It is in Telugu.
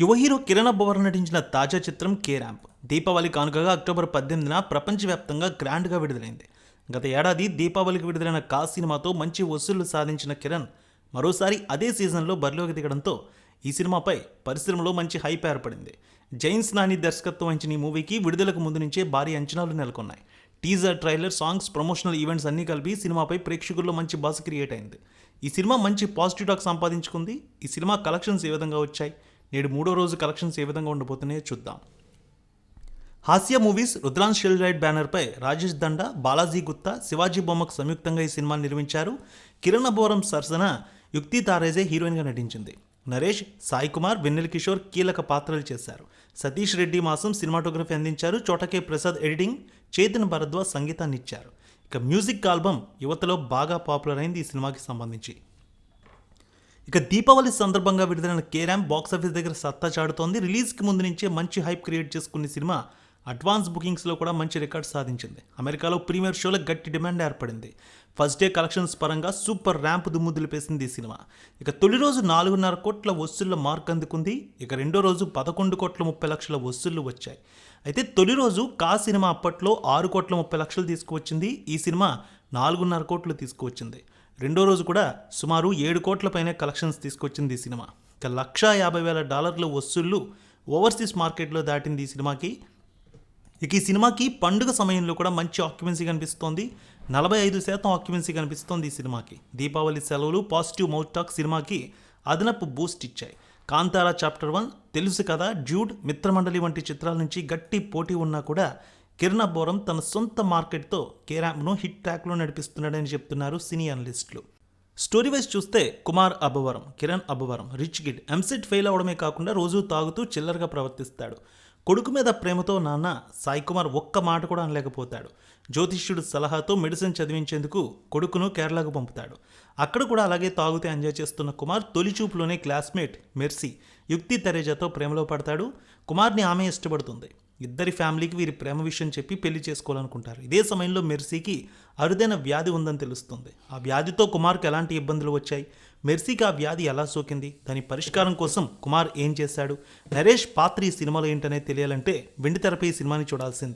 యువ హీరో కిరణ్ అబ్బవర్ నటించిన తాజా చిత్రం కే ర్యాంప్. దీపావళి కానుకగా అక్టోబర్ పద్దెనిమిదిన ప్రపంచవ్యాప్తంగా గ్రాండ్గా విడుదలైంది. గత ఏడాది దీపావళికి విడుదలైన కా సినిమాతో మంచి వసూళ్ళు సాధించిన కిరణ్ మరోసారి అదే సీజన్లో బరిలోకి దిగడంతో ఈ సినిమాపై పరిశ్రమలో మంచి హైప్ ఏర్పడింది. జైన్స్ నాని దర్శకత్వం వహించిన ఈ మూవీకి విడుదలకు ముందు నుంచే భారీ అంచనాలు నెలకొన్నాయి. Teaser trailer songs promotional events అన్నీ కలిపి సినిమాపై ప్రేక్షకుల్లో మంచి బాస్ క్రియేట్ అయింది. ఈ సినిమా మంచి పాజిటివ్ టాక్ సంపాదించుకుంది. ఈ సినిమా కలెక్షన్స్ ఏ విధంగా వచ్చాయి? నేడు మూడో రోజు కలెక్షన్స్ ఏ విధంగా ఉండబోతున్నాయో చూద్దాం. హాస్య మూవీస్ రుద్రాన్ షెల్ రైడ్ బ్యానర్పై రాజేష్ దండ బాలాజీ గుత్తా శివాజీ బొమ్మకు సంయుక్తంగా ఈ సినిమాని నిర్మించారు. కిరణ బోరం సరసన యుక్తి తారేజే హీరోయిన్గా నటించింది. నరేష్ సాయి కుమార్ వెన్నెల కిషోర్ కీలక పాత్రలు చేశారు. సతీష్ రెడ్డి మాసం సినిమాటోగ్రఫీ అందించారు. చోటకే ప్రసాద్ ఎడిటింగ్ చేతన్ భరద్వాజ్ సంగీతాన్ని ఇచ్చారు ఇక మ్యూజిక్ ఆల్బమ్ యువతలో బాగా పాపులర్ అయింది ఈ సినిమాకి సంబంధించి. ఇక దీపావళి సందర్భంగా విడుదలైన కేరామ్ బాక్స్ ఆఫీస్ దగ్గర సత్తా చాటుతోంది. రిలీజ్కి ముందు నుంచే మంచి హైప్ క్రియేట్ చేసుకున్న సినిమా అడ్వాన్స్ బుకింగ్స్లో కూడా మంచి రికార్డ్ సాధించింది. అమెరికాలో ప్రీమియర్ షోలో గట్టి డిమాండ్ ఏర్పడింది. ఫస్ట్ డే కలెక్షన్స్ పరంగా సూపర్ ర్యాంప్ దుమ్ము పేసింది ఈ సినిమా. ఇక తొలి రోజు నాలుగున్నర కోట్ల వసూళ్ళ మార్క్ అందుకుంది. ఇక రెండో రోజు పదకొండు కోట్ల ముప్పై లక్షల వసూళ్ళు వచ్చాయి. అయితే తొలి రోజు కా సినిమా అప్పట్లో ఆరు కోట్ల ముప్పై లక్షలు తీసుకువచ్చింది. ఈ సినిమా నాలుగున్నర కోట్లు తీసుకువచ్చింది. రెండో రోజు కూడా సుమారు ఏడు కోట్ల పైనే కలెక్షన్స్ తీసుకొచ్చింది ఈ సినిమా. ఇక లక్ష యాభై వేల డాలర్ల వసూళ్ళు ఓవర్సీస్ మార్కెట్లో దాటింది ఈ సినిమాకి. ఇక ఈ సినిమాకి పండుగ సమయంలో కూడా మంచి ఆక్యుపెన్సీ కనిపిస్తోంది. నలభై ఐదు శాతం ఆక్యుపెన్సీ కనిపిస్తోంది ఈ సినిమాకి. దీపావళి సెలవులు పాజిటివ్ మౌత్ టాక్ సినిమాకి అదనపు బూస్ట్ ఇచ్చాయి. కాంతారా చాప్టర్ వన్ తెలుసు కదా డ్యూడ్ మిత్రమండలి వంటి చిత్రాల నుంచి గట్టి పోటీ ఉన్నా కూడా కిరణ్ అబ్బోరం తన సొంత మార్కెట్తో కేరామ్ను హిట్ ట్రాక్లో నడిపిస్తున్నాడని చెప్తున్నారు సినీ అనలిస్టులు. స్టోరీ వైజ్ చూస్తే Kumar Abbavaram Kiran Abbavaram rich kid EAMCET fail అవడమే కాకుండా రోజు తాగుతూ చిల్లరగా ప్రవర్తిస్తాడు. కొడుకు మీద ప్రేమతో నాన్న సాయి కుమార్ ఒక్క మాట కూడా అనలేకపోతాడు. జ్యోతిష్యుడు సలహాతో మెడిసిన్ చదివించేందుకు కొడుకును కేరళకు పంపుతాడు. అక్కడ కూడా అలాగే తాగుతూ ఎంజాయ్ చేస్తున్న కుమార్ తొలిచూపులోనే క్లాస్మేట్ మెర్సీ యుక్తి తెరేజాతో ప్రేమలో పడతాడు. కుమార్ని ఆమె ఇష్టపడుతుంది. ఇద్దరి ఫ్యామిలీకి వీరి ప్రేమ విషయం చెప్పి పెళ్ళి చేసుకోవాలనుకుంటారు. ఇదే సమయంలో మెర్సీకి అరుదైన వ్యాధి ఉందని తెలుస్తుంది. ఆ వ్యాధితో కుమార్కి ఎలాంటి ఇబ్బందులు వచ్చాయి? మెర్సీకి ఆ వ్యాధి ఎలా సోకింది? దాని పరిష్కారం కోసం కుమార్ ఏం చేశాడు? నరేష్ పాత్ర ఈ సినిమాలో ఏంటనే తెలియాలంటే వెండి తెరపై ఈ సినిమాని చూడాల్సింది.